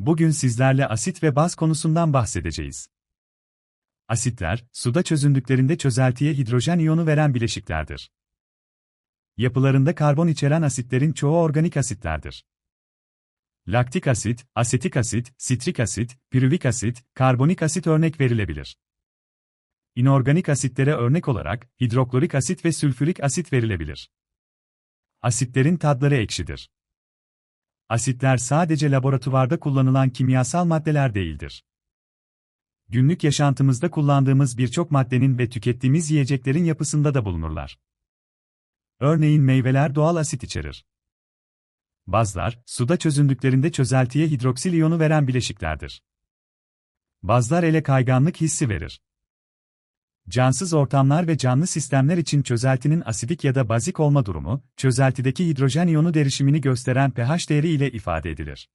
Bugün sizlerle asit ve baz konusundan bahsedeceğiz. Asitler, suda çözündüklerinde çözeltiye hidrojen iyonu veren bileşiklerdir. Yapılarında karbon içeren asitlerin çoğu organik asitlerdir. Laktik asit, asetik asit, sitrik asit, piruvik asit, karbonik asit örnek verilebilir. İnorganik asitlere örnek olarak hidroklorik asit ve sülfürik asit verilebilir. Asitlerin tadları ekşidir. Asitler sadece laboratuvarda kullanılan kimyasal maddeler değildir. Günlük yaşantımızda kullandığımız birçok maddenin ve tükettiğimiz yiyeceklerin yapısında da bulunurlar. Örneğin meyveler doğal asit içerir. Bazlar, suda çözündüklerinde çözeltiye hidroksil iyonu veren bileşiklerdir. Bazlar ele kayganlık hissi verir. Cansız ortamlar ve canlı sistemler için çözeltinin asidik ya da bazik olma durumu, çözeltideki hidrojen iyonu derişimini gösteren pH değeri ile ifade edilir.